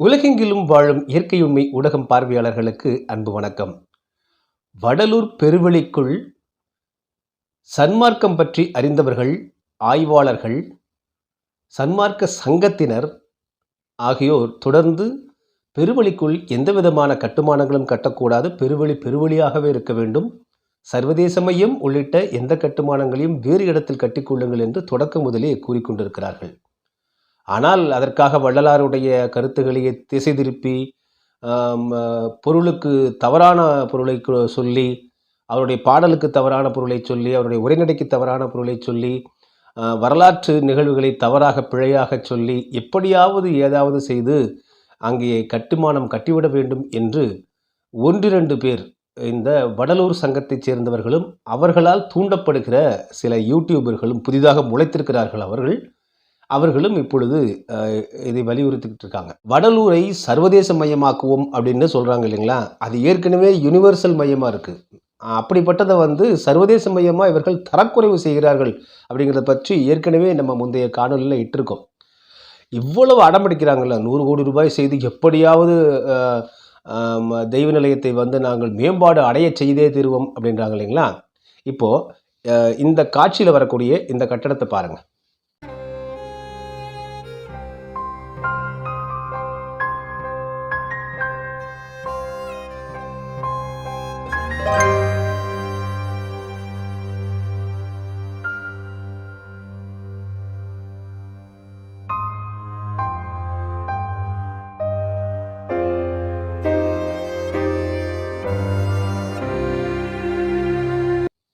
உலகெங்கிலும் வாழும் இயற்கையுண்மை ஊடகம் பார்வையாளர்களுக்கு அன்பு வணக்கம். வடலூர் பெருவெளிக்குள் சன்மார்க்கம் பற்றி அறிந்தவர்கள் ஆய்வாளர்கள் சன்மார்க்க சங்கத்தினர் ஆகியோர் தொடர்ந்து பெருவெளிக்குள் எந்தவிதமான கட்டுமானங்களும் கட்டக்கூடாது. பெருவெளி பெருவெளியாகவே இருக்க வேண்டும். சர்வதேச மையம் உள்ளிட்ட எந்த கட்டுமானங்களையும் வேறு இடத்தில் கட்டிக்கொள்ளுங்கள் என்று தொடக்க முதலே கூறிக்கொண்டிருக்கிறார்கள் ஆனால் அதற்காக வள்ளலாருடைய கருத்துக்களை திசை திருப்பி பொருளுக்கு தவறான பொருளை கு- சொல்லி அவருடைய பாடலுக்கு தவறான பொருளை சொல்லி அவருடைய உரைநடைக்கு தவறான பொருளை சொல்லி வரலாற்று நிகழ்வுகளை தவறாக பிழையாக சொல்லி எப்படியாவது ஏதாவது செய்து அங்கே கட்டுமானம் கட்டிவிட வேண்டும் என்று ஒன்றிரண்டு பேர் இந்த வடலூர் சங்கத்தைச் சேர்ந்தவர்களும் அவர்களால் தூண்டப்படுகிற சில யூடியூபர்களும் புதிதாக முளைத்திருக்கிறார்கள் அவர்கள். அவர்களும் இப்பொழுது இதை வலியுறுத்திக்கிட்டு இருக்காங்க. வடலூரை சர்வதேச மையமாக்குவோம் அப்படின்னு சொல்கிறாங்க இல்லைங்களா? அது ஏற்கனவே யுனிவர்சல் மையமாக இருக்குது அப்படிப்பட்டதை வந்து சர்வதேச மையமாக இவர்கள் தரக்குறைவு செய்கிறார்கள் அப்படிங்கிறத பற்றி ஏற்கனவே நம்ம முந்தைய காணொலியில் இட்டிருக்கோம். இவ்வளவு அடம்பிடிக்கிறாங்கல்ல நூறு கோடி ரூபாய் செய்து எப்படியாவது தெய்வ நிலையத்தை வந்து நாங்கள் மேம்பாடு அடைய செய்தே தீருவோம் அப்படின்றாங்க இல்லைங்களா? இப்போது இந்த காட்சியில் வரக்கூடிய இந்த கட்டடத்தை பாருங்கள்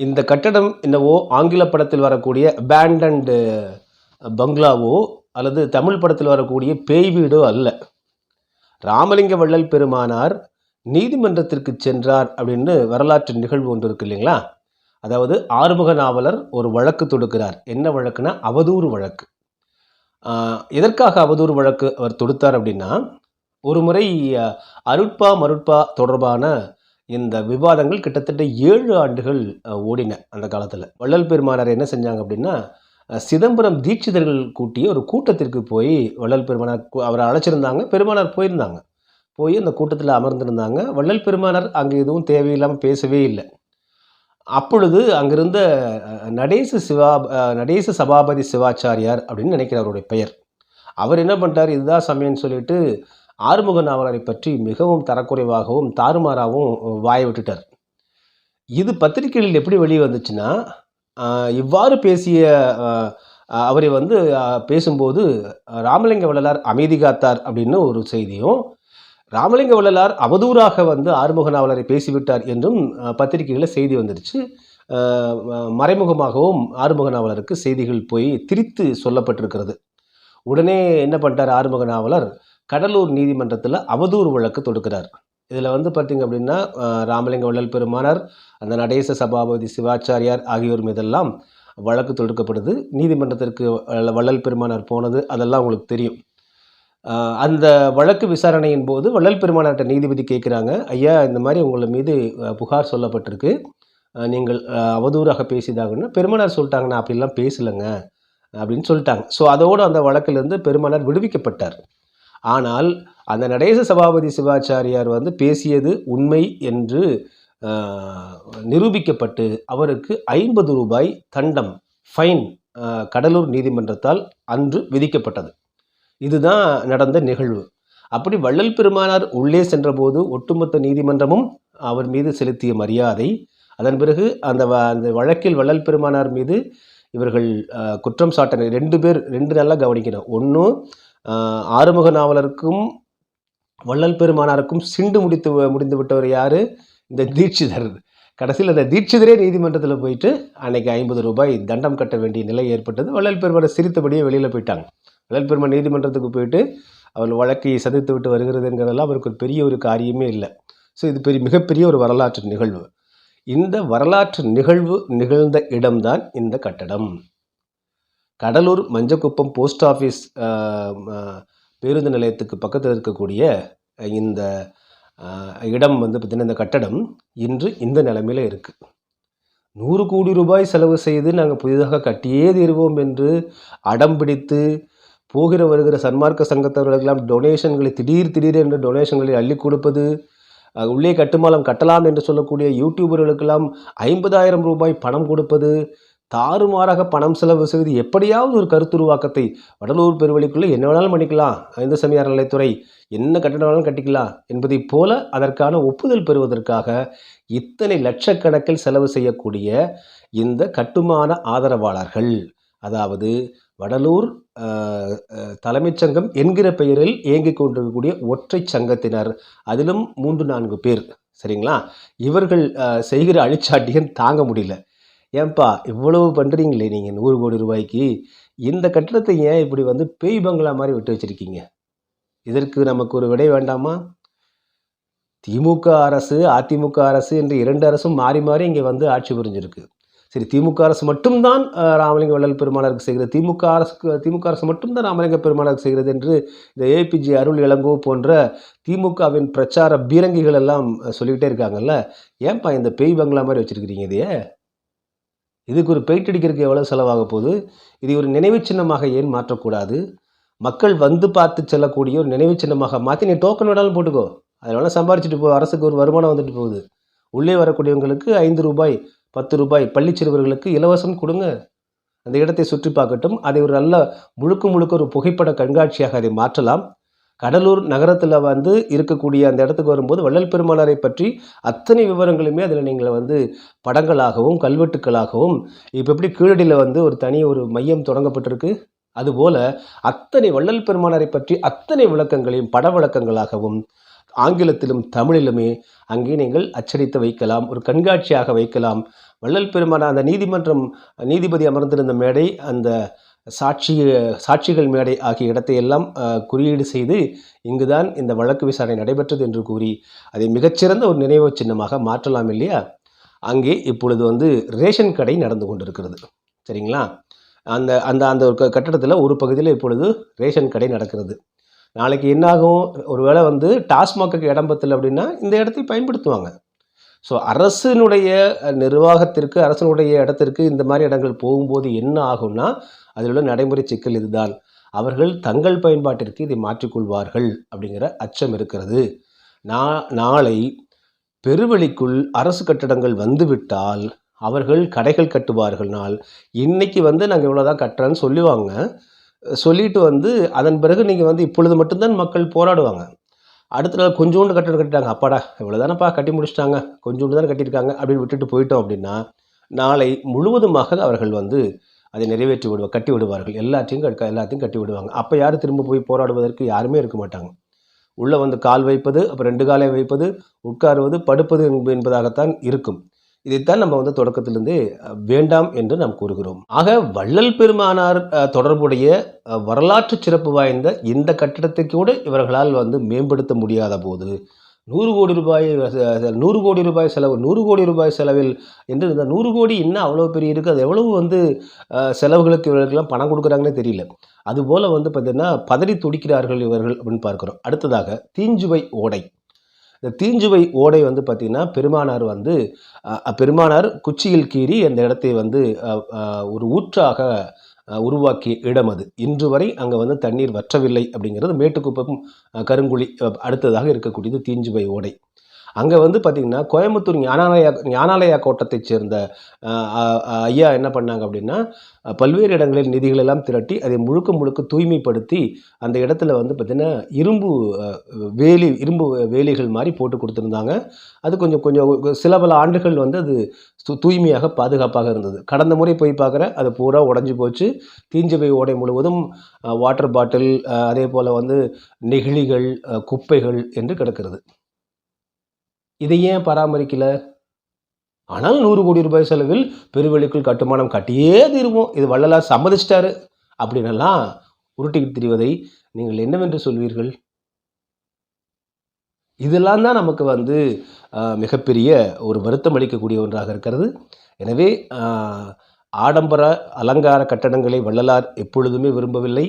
இந்த கட்டடம் என்னவோ ஆங்கில படத்தில் வரக்கூடிய பேண்டன்டு பங்களாவோ அல்லது தமிழ் படத்தில் வரக்கூடிய பேய் வீடோ அல்ல. ராமலிங்க வள்ளல் பெருமானார் நீதிமன்றத்திற்கு சென்றார் அப்படின்னு வரலாற்று நிகழ்வு ஒன்று இருக்கு இல்லைங்களா? அதாவது ஆறுமுக நாவலர் ஒரு வழக்கு தொடுக்கிறார். என்ன வழக்குனா அவதூறு வழக்கு. எதற்காக அவதூறு வழக்கு அவர் தொடுத்தார் அப்படின்னா ஒரு முறை அருட்பா மருட்பா தொடர்பான இந்த விவாதங்கள் கிட்டத்தட்ட ஏழு ஆண்டுகள் ஓடின அந்த காலத்தில். வள்ளல் பெருமானார் என்ன செஞ்சாங்க அப்படின்னா சிதம்பரம் தீட்சிதர்கள் கூட்டிய ஒரு கூட்டத்திற்கு போய் வள்ளல் பெருமானார் அவரை அழைச்சிருந்தாங்க. பெருமானார் போயிருந்தாங்க. போய் அந்த கூட்டத்தில் அமர்ந்திருந்தாங்க. வள்ளல் பெருமானார் அங்கே எதுவும் தேவையில்லாமல் பேசவே இல்லை. அப்பொழுது அங்கிருந்த நடேச சிவா நடேச சபாபதி சிவாச்சாரியார் அப்படின்னு நினைக்கிறார் அவருடைய பெயர். அவர் என்ன பண்ணிட்டார் இதுதான் சமயம்னு சொல்லிட்டு ஆறுமுக நாவலரை பற்றி மிகவும் தரக்குறைவாகவும் தாறுமாறாகவும் வாய விட்டுட்டார். இது பத்திரிகைகளில் எப்படி வெளியே வந்துச்சுன்னா இவ்வாறு பேசிய அவரை வந்து பேசும்போது ராமலிங்க வள்ளலார் அமைதி காத்தார் அப்படின்னு ஒரு செய்தியும் ராமலிங்க வள்ளலார் அவதூறாக வந்து ஆறுமுக நாவலரை பேசிவிட்டார் என்றும் பத்திரிகைகளில் செய்தி வந்துடுச்சு மறைமுகமாகவும் ஆறுமுக நாவலருக்கு செய்திகள் போய் திரித்து சொல்லப்பட்டிருக்கிறது. உடனே என்ன பண்ணிட்டார் ஆறுமுக நாவலர்? கடலூர் நீதிமன்றத்தில் அவதூறு வழக்கு தொடுக்கிறார். இதில் வந்து பார்த்திங்க அப்படின்னா ராமலிங்க வள்ளல் பெருமானார் அந்த நடேச சபாபதி சிவாச்சாரியார் ஆகியோர் மீதெல்லாம் வழக்கு தொடுக்கப்படுது. நீதிமன்றத்திற்கு வள்ளல் பெருமானார் போனது அதெல்லாம் உங்களுக்கு தெரியும். அந்த வழக்கு விசாரணையின் போது வள்ளல் பெருமானார்கிட்ட நீதிபதி கேட்குறாங்க ஐயா இந்த மாதிரி உங்களை மீது புகார் சொல்லப்பட்டிருக்கு. நீங்கள் அவதூறாக பேசிதாகன்னா பெருமானார் சொல்லிட்டாங்க நான் அப்படிலாம் பேசலைங்க. அப்படின்னு சொல்லிட்டாங்க. ஸோ அதோடு அந்த வழக்கிலிருந்து பெருமானார் விடுவிக்கப்பட்டார். ஆனால் அந்த நடேச சபாபதி சிவாச்சாரியார் வந்து பேசியது உண்மை என்று நிரூபிக்கப்பட்டு அவருக்கு ஐம்பது ரூபாய் தண்டம் ஃபைன் கடலூர் நீதிமன்றத்தால் அன்று விதிக்கப்பட்டது. இதுதான் நடந்த நிகழ்வு. அப்படி வள்ளல் பெருமானார் உள்ளே சென்றபோது ஒட்டுமொத்த நீதிமன்றமும் அவர் மீது செலுத்திய மரியாதை அதன் பிறகு அந்த வ- அந்த வழக்கில் வள்ளல் பெருமானார் மீது இவர்கள் குற்றம் சாட்டின ரெண்டு பேர் ரெண்டு நல்லா கவனிக்கணும். ஒன்று ஆறுமுக நாவலருக்கும் வள்ளல் பெருமானாருக்கும் சிண்டு முடித்து முடிந்து விட்டவர் யார்? இந்த தீட்சிதர். கடைசியில் அந்த தீட்சிதரே நீதிமன்றத்தில் போயிட்டு அன்னைக்கு ஐம்பது ரூபாய் தண்டம் கட்ட வேண்டிய நிலை ஏற்பட்டது. வள்ளல் பெருமானை சிரித்தபடியே வெளியில் போயிட்டாங்க. வள்ளல் பெருமான் நீதிமன்றத்துக்கு போயிட்டு அவர் வழக்கை சந்தித்து விட்டு வருகிறதுங்கிறதெல்லாம் அவருக்கு ஒரு பெரிய ஒரு காரியமே இல்லை. ஸோ இது பெரிய மிகப்பெரிய ஒரு வரலாற்று நிகழ்வு. இந்த வரலாற்று நிகழ்வு நிகழ்ந்த இடம்தான் இந்த கட்டடம். கடலூர் மஞ்சக்குப்பம் போஸ்ட் ஆஃபீஸ் பேருந்து நிலையத்துக்கு பக்கத்தில் இருக்கக்கூடிய இந்த இடம் வந்து பார்த்திங்கன்னா இந்த கட்டடம் இன்று இந்த நிலைமையில் இருக்குது நூறு கோடி ரூபாய் செலவு செய்து நாங்கள் புதிதாக கட்டியே தீர்வோம் என்று அடம் பிடித்து போகிற வருகிற சன்மார்க்க சங்கத்தவர்களுக்கெல்லாம் டொனேஷன்களை திடீர் திடீர் என்று டொனேஷன்களை அள்ளி கொடுப்பது உள்ளே கட்டுமானம் கட்டலாம் என்று சொல்லக்கூடிய யூடியூபர்களுக்கெல்லாம் ஐம்பதாயிரம் ரூபாய் பணம் கொடுப்பது தாறுமாறாக பணம் செலவு செய்து எப்படியாவது ஒரு கருத்துருவாக்கத்தை வடலூர் பெருவழிக்குள்ளே என்ன வேணாலும் பண்ணிக்கலாம். இந்து சமயார் நிலைத்துறை என்ன கட்டணம் வேணாலும் கட்டிக்கலாம் என்பதைப் போல அதற்கான ஒப்புதல் பெறுவதற்காக இத்தனை லட்சக்கணக்கில் செலவு செய்யக்கூடிய இந்த கட்டுமான ஆதரவாளர்கள். அதாவது வடலூர் தலைமைச் சங்கம் என்கிற பெயரில் இயங்கிக் கொண்டிருக்கக்கூடிய ஒற்றை சங்கத்தினர். அதிலும் மூன்று நான்கு பேர். சரிங்களா? இவர்கள் செய்கிற அழிச்சாட்டியன் தாங்க முடியல. ஏன்பா இவ்வளவு பண்ணுறீங்களே நீங்கள் நூறு கோடி ரூபாய்க்கு? இந்த கட்டிடத்தை ஏன் இப்படி வந்து பேய் பங்களா மாதிரி விட்டு வச்சுருக்கீங்க? இதற்கு நமக்கு ஒரு விடை வேண்டாமா? திமுக அரசு அதிமுக அரசு என்று இரண்டு அரசும் மாறி மாறி இங்கே வந்து ஆட்சி புரிஞ்சிருக்கு. சரி திமுக அரசு மட்டும்தான் ராமலிங்க வள்ளல் பெருமாளருக்கு செய்கிறது. திமுக அரசுக்கு திமுக அரசு மட்டும்தான் ராமலிங்க பெருமாளருக்கு செய்கிறது என்று இந்த ஏபிஜே அருள் இளங்கோ போன்ற திமுகவின் பிரச்சார பீரங்கிகள் எல்லாம் சொல்லிக்கிட்டே இருக்காங்கல்ல? ஏன்பா இந்த பேய் பங்களா மாதிரி வச்சுருக்கிறீங்க இதையே? இதுக்கு ஒரு பெயிண்ட் அடிக்கிறதுக்கு எவ்வளோ செலவாக போகுது? இது ஒரு நினைவுச் சின்னமாக ஏன் மாற்றக்கூடாது? மக்கள் வந்து பார்த்து செல்லக்கூடிய ஒரு நினைவுச் சின்னமாக மாற்றி நீ டோக்கன் வேணாலும் போட்டுக்கோ. அதில் வேணால் சம்பாரிச்சிட்டு போ அரசுக்கு ஒரு வருமானம் வந்துட்டு போகுது. உள்ளே வரக்கூடியவங்களுக்கு ஐந்து ரூபாய் பத்து ரூபாய் பள்ளி சிறுவர்களுக்கு இலவசம் கொடுங்க. அந்த இடத்தை சுற்றி பார்க்கட்டும். அதை ஒரு நல்ல முழுக்க முழுக்க ஒரு புகைப்பட கண்காட்சியாக அதை மாற்றலாம். கடலூர் நகரத்தில் வந்து இருக்கக்கூடிய அந்த இடத்துக்கு வரும்போது வள்ளல் பெருமானாரை பற்றி அத்தனை விவரங்களுமே அதில் நீங்கள் வந்து படங்களாகவும் கல்வெட்டுக்களாகவும் இப்போ எப்படி கீழடியில் வந்து ஒரு தனி ஒரு மையம் தொடங்கப்பட்டிருக்கு? அதுபோல அத்தனை வள்ளல் பெருமானாரை பற்றி அத்தனை விளக்கங்களையும் பட விளக்கங்களாகவும் ஆங்கிலத்திலும் தமிழிலுமே அங்கே நீங்கள் அச்சடித்து வைக்கலாம் ஒரு கண்காட்சியாக வைக்கலாம். வள்ளல் பெருமான அந்த நீதிமன்றம் நீதிபதி அமர்ந்திருந்த மேடை அந்த சாட்சி சாட்சிகள் மேடை ஆகிய இடத்தை எல்லாம் குறியீடு செய்து இங்குதான் இந்த வழக்கு விசாரணை நடைபெற்றது என்று கூறி அதை மிகச்சிறந்த ஒரு நினைவு சின்னமாக மாற்றலாம் இல்லையா? அங்கே இப்பொழுது வந்து ரேஷன் கடை நடந்து கொண்டிருக்கிறது. சரிங்களா? அந்த அந்த அந்த ஒரு க- கட்டடத்தில் ஒரு பகுதியில் இப்பொழுது ரேஷன் கடை நடக்கிறது. நாளைக்கு என்னாகும்? ஒருவேளை வந்து டாஸ்மாக்கு இடம் அப்படின்னா இந்த இடத்தை பயன்படுத்துவாங்க. ஸோ அரசினுடைய நிர்வாகத்திற்கு அரசனுடைய இடத்திற்கு இந்த மாதிரி இடங்கள் போகும்போது என்ன ஆகும்னா அதில் உள்ள நடைமுறை சிக்கல் இதுதான். அவர்கள் தங்கள் பயன்பாட்டிற்கு இதை மாற்றிக்கொள்வார்கள் அப்படிங்கிற அச்சம் இருக்கிறது. நா நாளை பெருவெளிக்குள் அரசு கட்டடங்கள் வந்துவிட்டால் அவர்கள் கடைகள் கட்டுவார்கள்னால் இன்னைக்கு வந்து நாங்கள் இவ்வளோதான் கட்டுறோன்னு சொல்லுவாங்க. சொல்லிட்டு வந்து அதன் பிறகு நீங்கள் வந்து இப்பொழுது மட்டும்தான் மக்கள் போராடுவாங்க. அடுத்த நாள் கொஞ்சோண்டு கட்டணம் கட்டிட்டாங்க. அப்பாடா இவ்வளோ தானப்பா கட்டி முடிச்சிட்டாங்க. கொஞ்சோண்டு தானே கட்டியிருக்காங்க அப்படின்னு விட்டுட்டு போயிட்டோம் அப்படின்னா நாளை முழுவதுமாக அவர்கள் வந்து அதை நிறைவேற்றி விடுவா கட்டி விடுவார்கள். எல்லாத்தையும் கட் எல்லாத்தையும் கட்டி விடுவாங்க. அப்போ யார் திரும்ப போய் போராடுவதற்கு யாருமே இருக்க மாட்டாங்க. உள்ளே வந்து கால் வைப்பது அப்புறம் ரெண்டு காலை வைப்பது உட்காருவது படுப்பது என்பதாகத்தான் இருக்கும். இதைத்தான் நம்ம வந்து தொடக்கத்திலிருந்தே வேண்டாம் என்று நாம் கூறுகிறோம். ஆக வள்ளல் பெருமானார் தொடர்புடைய வரலாற்று சிறப்பு வாய்ந்த இந்த கட்டிடத்தை கூட இவர்களால் வந்து மேம்படுத்த முடியாத போது நூறு கோடி ரூபாய் நூறு கோடி ரூபாய் செலவு நூறு கோடி ரூபாய் செலவில் என்று இந்த நூறு கோடி இன்னும் அவ்வளோ பெரிய இருக்குது அது எவ்வளவு வந்து செலவுகளுக்கு இவர்களுக்கெல்லாம் பணம் கொடுக்குறாங்கன்னே தெரியல. அதுபோல் வந்து பார்த்திங்கன்னா பதறி துடிக்கிறார்கள் இவர்கள் அப்படின்னு பார்க்குறோம். அடுத்ததாக தீஞ்சுவை ஓடை. இந்த தீஞ்சுவை ஓடை வந்து பார்த்திங்கன்னா பெருமானார் வந்து பெருமானார் குச்சியில் கீறி அந்த இடத்தை வந்து ஒரு ஊற்றாக உருவாக்கிய இடம் அது. இன்று வரை அங்கே வந்து தண்ணீர் வற்றவில்லை அப்படிங்கிறது மேட்டுக்குப்பம் கருங்குழி அடுத்ததாக இருக்கக்கூடியது தீஞ்சுவை ஓடை. அங்கே வந்து பார்த்திங்கன்னா கோயம்புத்தூர் ஞானாலயா ஞானாலயா கோட்டத்தைச் சேர்ந்த ஐயா என்ன பண்ணாங்க அப்படின்னா பல்வேறு இடங்களில் நிதிகள் எல்லாம் திரட்டி அதை முழுக்க முழுக்க தூய்மைப்படுத்தி அந்த இடத்துல வந்து பார்த்திங்கன்னா இரும்பு வேலி இரும்பு வேலிகள் மாதிரி போட்டு கொடுத்துருந்தாங்க. அது கொஞ்சம் கொஞ்சம் சில பல ஆண்டுகள் வந்து அது தூய்மையாக பாதுகாப்பாக இருந்தது. கடந்த முறை போய் பார்க்குற அது பூரா உடஞ்சி போச்சு. தீஞ்சு போய் ஓடை முழுவதும் வாட்டர் பாட்டில் அதே போல் வந்து நெகிழிகள் குப்பைகள் என்று கிடக்கிறது. இதை ஏன் பராமரிக்கல? ஆனால் நூறு கோடி ரூபாய் செலவில் பெருவெளிக்குள் கட்டுமானம் கட்டியே தீர்வோம். இது வள்ளலார் சம்மதிச்சிட்டாரு. அப்படின்னெல்லாம் உருட்டிக்கிட்டு திரிவதை நீங்கள் என்னவென்று சொல்வீர்கள்? இதெல்லாம் தான் நமக்கு வந்து மிகப்பெரிய ஒரு வருத்தம் அளிக்கக்கூடிய ஒன்றாக இருக்கிறது. எனவே ஆடம்பர அலங்கார கட்டடங்களை வள்ளலார் எப்பொழுதுமே விரும்பவில்லை.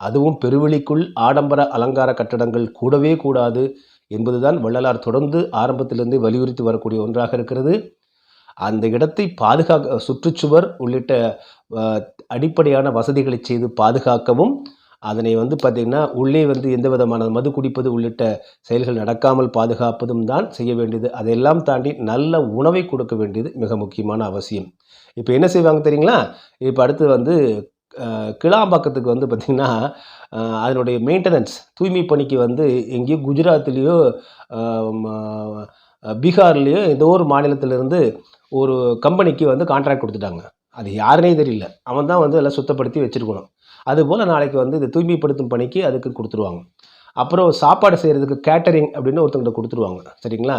அதுவும் பெருவெளிக்குள் ஆடம்பர அலங்கார கட்டடங்கள் கூடவே கூடாது. என்பதுதான் வள்ளலார் தொடர்ந்து ஆரம்பத்திலிருந்தே வலியுறுத்தி வரக்கூடிய ஒன்றாக இருக்கிறது. அந்த இடத்தை பாதுகாக்க சுற்றுச்சுவர் உள்ளிட்ட அடிப்படையான வசதிகளை செய்து பாதுகாக்கவும் அதனை வந்து பார்த்திங்கன்னா உள்ளே வந்து எந்த விதமான மது குடிப்பது உள்ளிட்ட செயல்கள் நடக்காமல் பாதுகாப்பதும் தான் செய்ய வேண்டியது. அதையெல்லாம் தாண்டி நல்ல உணவை கொடுக்க வேண்டியது மிக முக்கியமான அவசியம். இப்போ என்ன செய்வாங்க தெரியுங்களா? இப்போ அடுத்து வந்து கிளாம்பாக்கத்துக்கு வந்து பார்த்திங்கன்னா அதனுடைய மெயின்டெனன்ஸ் தூய்மை பணிக்கு வந்து எங்கேயோ குஜராத்லேயோ பீகார்லேயோ ஏதோ ஒரு மாநிலத்திலேருந்து ஒரு கம்பெனிக்கு வந்து கான்ட்ராக்ட் கொடுத்துட்டாங்க. அது யாருனே தெரியல. அவன் தான் வந்து எல்லாம் சுத்தப்படுத்தி வச்சுருக்கணும். அதுபோல் நாளைக்கு வந்து இது தூய்மைப்படுத்தும் பணிக்கு அதுக்கு கொடுத்துருவாங்க. அப்புறம் சாப்பாடு செய்கிறதுக்கு கேட்டரிங் அப்படின்னு ஒருத்தங்கிட்ட கொடுத்துருவாங்க. சரிங்களா?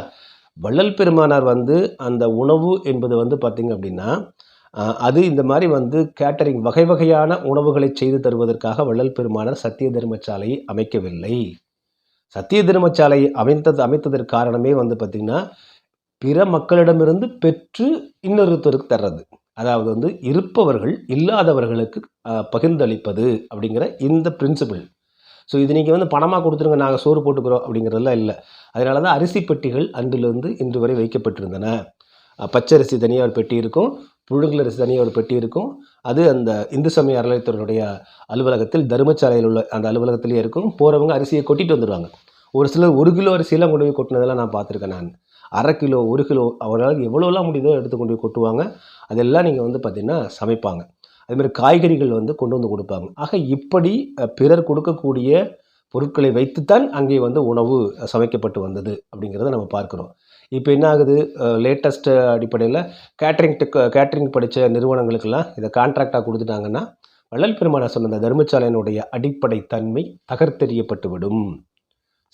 வள்ளல் பெருமானார் வந்து அந்த உணவு என்பது வந்து பார்த்திங்க அப்படின்னா அது இந்த மாதிரி வந்து கேட்டரிங் வகை வகையான உணவுகளை செய்து தருவதற்காக வள்ளல் பெருமானார் சத்திய தர்மசாலையை அமைக்கவில்லை. சத்திய தர்மசாலை அமைத்தது அமைத்ததற்கு காரணமே வந்து பார்த்திங்கன்னா பிற மக்களிடமிருந்து பெற்று இன்னொருத்தருக்கு தர்றது. அதாவது வந்து இருப்பவர்கள் இல்லாதவர்களுக்கு பகிர்ந்தளிப்பது அப்படிங்கிற இந்த பிரின்சிபிள் ஸோ இது நீங்கள் வந்து பணமாக கொடுத்துருங்க நாங்கள் சோறு போட்டுக்கிறோம் அப்படிங்கிறதெல்லாம் இல்லை. அதனால தான் அரிசி பெட்டிகள் அன்றிலிருந்து இன்று வரை வைக்கப்பட்டிருந்தன. பச்சரிசி தனியாக ஒரு பெட்டி இருக்கும் புழுங்கல் அரிசி தனியாக ஒரு பெட்டி இருக்கும் அது அந்த இந்து சமய அறநிலையத்துறையுடைய அலுவலகத்தில் தர்மசாலையில் உள்ள அந்த அலுவலகத்திலேயே இருக்கும். போகிறவங்க அரிசியை கொட்டிட்டு வந்துடுவாங்க. ஒரு சிலர் ஒரு கிலோ அரிசியெல்லாம் கொண்டு போய் கொட்டினதெல்லாம் நான் பார்த்துருக்கேன் நான். அரை கிலோ ஒரு கிலோ அவரால் எவ்வளோலாம் முடியுதோ எடுத்து கொண்டு போய் கொட்டுவாங்க. அதெல்லாம் நீங்கள் வந்து பார்த்திங்கன்னா சமைப்பாங்க. அதுமாதிரி காய்கறிகள் வந்து கொண்டு வந்து கொடுப்பாங்க. ஆக இப்படி பிறர் கொடுக்கக்கூடிய பொருட்களை வைத்துத்தான் அங்கே வந்து உணவு சமைக்கப்பட்டு வந்தது அப்படிங்கிறத நம்ம பார்க்குறோம். இப்போ என்ன ஆகுது? லேட்டஸ்ட்டு அடிப்படையில் கேட்ரிங் கேட்ரிங் படித்த நிறுவனங்களுக்கெல்லாம் இதை கான்ட்ராக்டாக கொடுத்துட்டாங்கன்னா வள்ளல் பெருமானார் சொன்ன அந்த தர்மசாலையினுடைய அடிப்படை தன்மை தகர்த்தெறியப்பட்டு விடும்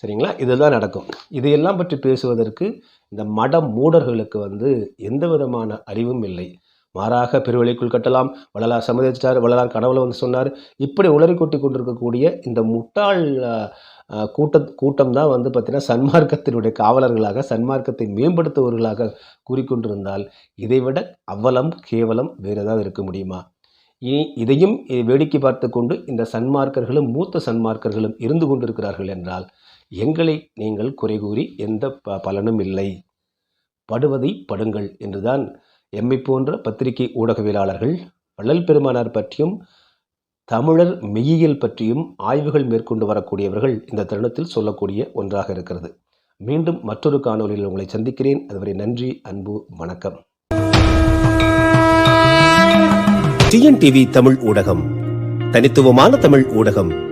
சரிங்களா? இதுதான் நடக்கும். இதையெல்லாம் பற்றி பேசுவதற்கு இந்த மட மூடர்களுக்கு வந்து எந்த விதமான அறிவும் இல்லை. மாறாக பெருவழிக்குள் கட்டலாம். வள்ளலார் சம்மதிச்சிட்டார். வள்ளலார் கனவுல வந்து சொன்னார். இப்படி உளறி கொட்டி கொண்டிருக்கக்கூடிய இந்த முட்டாள் கூட்ட கூட்டம் தான் வந்து பார்த்திங்கன்னா சன்மார்க்கத்தினுடைய காவலர்களாக சன்மார்க்கத்தை மேம்படுத்துபவர்களாக கூறிக்கொண்டிருந்தால் இதைவிட அவலம் கேவலம் வேறு ஏதாவது இருக்க முடியுமா? இனி இதையும் வேடிக்கை பார்த்து கொண்டு இந்த சன்மார்க்கர்களும் மூத்த சன்மார்க்கர்களும் இருந்து கொண்டிருக்கிறார்கள் என்றால் எங்களை நீங்கள் குறை கூறி எந்த ப பலனும் இல்லை. படுவதை படுங்கள் என்றுதான் எம்மை போன்ற பத்திரிகை ஊடகவியலாளர்கள் வள்ளல் பெருமானார் பற்றியும் தமிழர் மெய்யியல் பற்றியும் ஆய்வுகள் மேற்கொண்டு வரக்கூடியவர்கள் இந்த தருணத்தில் சொல்லக்கூடிய ஒன்றாக இருக்கிறது. மீண்டும் மற்றொரு காணொலியில் உங்களை சந்திக்கிறேன். அதுவரை நன்றி அன்பு வணக்கம். டிஎன்டிவி தமிழ் ஊடகம் தனித்துவமான தமிழ் ஊடகம்